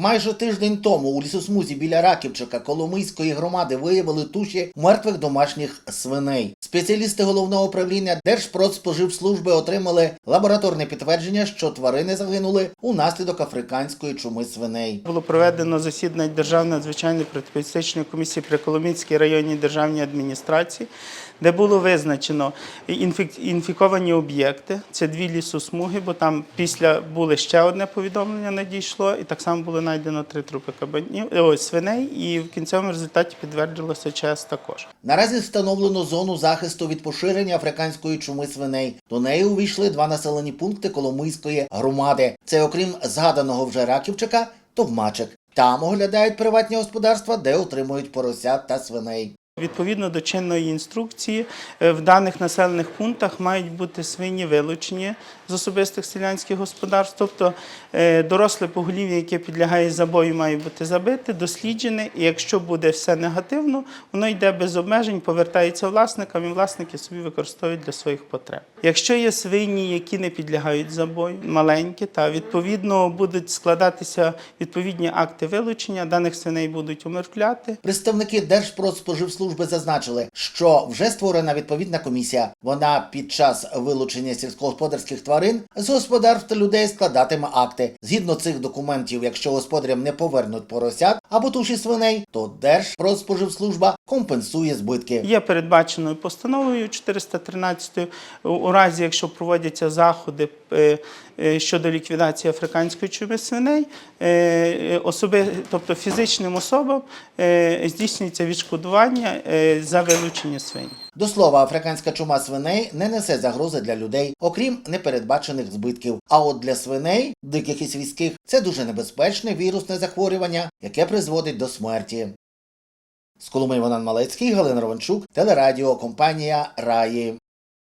Майже тиждень тому у лісосмузі біля Раківчика Коломийської громади виявили туші мертвих домашніх свиней. Спеціалісти головного управління Держпродспоживслужби отримали лабораторне підтвердження, що тварини загинули унаслідок африканської чуми свиней. Було проведено засідання Державної надзвичайної протиполітичної комісії при Коломийській районній державній адміністрації, де було визначено інфіковані об'єкти. Це дві лісосмуги, бо там після були ще одне повідомлення надійшло, і так само було знайдено три трупи кабанів, е, ой, свиней, і в кінцевому результаті підтвердилося ЧС також. Наразі встановлено зону захисту від поширення африканської чуми свиней. До неї увійшли два населені пункти Коломийської громади. Це окрім згаданого вже Раківчика, Товмачик. Там оглядають приватні господарства, де отримують поросят та свиней. Відповідно до чинної інструкції, е, в даних населених пунктах мають бути свині вилучені з особистих селянських господарств, тобто е, доросле поголів'я, яке підлягає забою, має бути забите, досліджене, і якщо буде все негативно, воно йде без обмежень, повертається власникам, і власники собі використовують для своїх потреб. Якщо є свині, які не підлягають забою, маленькі, та відповідно будуть складатися відповідні акти вилучення, даних свиней будуть умертвляти. Представники Держпродспоживслужби зазначили, що вже створена відповідна комісія. Вона під час вилучення сільськогосподарських тварин з господарств людей складатиме акти. Згідно цих документів, якщо господарям не повернуть поросят або туші свиней, то Держпродспоживслужба компенсує збитки. Є передбаченою постановою 413 у- разі, якщо проводяться заходи е, щодо ліквідації африканської чуми свиней, е, е, особи, тобто фізичним особам е, здійснюється відшкодування е, за вилучення свиней. До слова, африканська чума свиней не несе загрози для людей, окрім непередбачених збитків. А от для свиней, диких і свійських, це дуже небезпечне вірусне захворювання, яке призводить до смерті. З Колуми Іван Малецький, Галина Романчук, телерадіо, компанія Раї.